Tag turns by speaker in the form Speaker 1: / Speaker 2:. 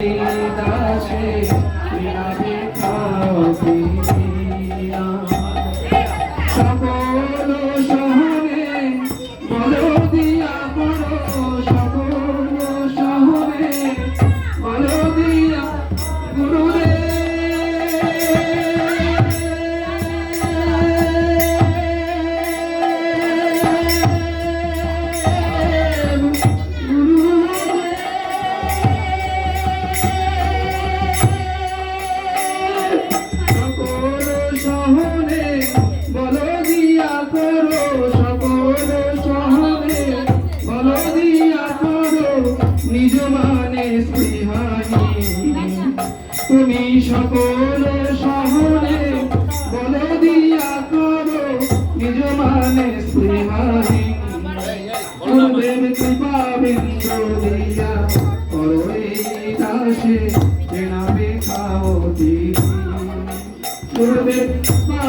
Speaker 1: দাসে বিনাবে নিজ মানে স্পৃহানি। তুমি সকল শহরে বলে দিয়া করো নিজ মানে দাসে জেনাবে খাও দিদি গুরুদেব কৃপা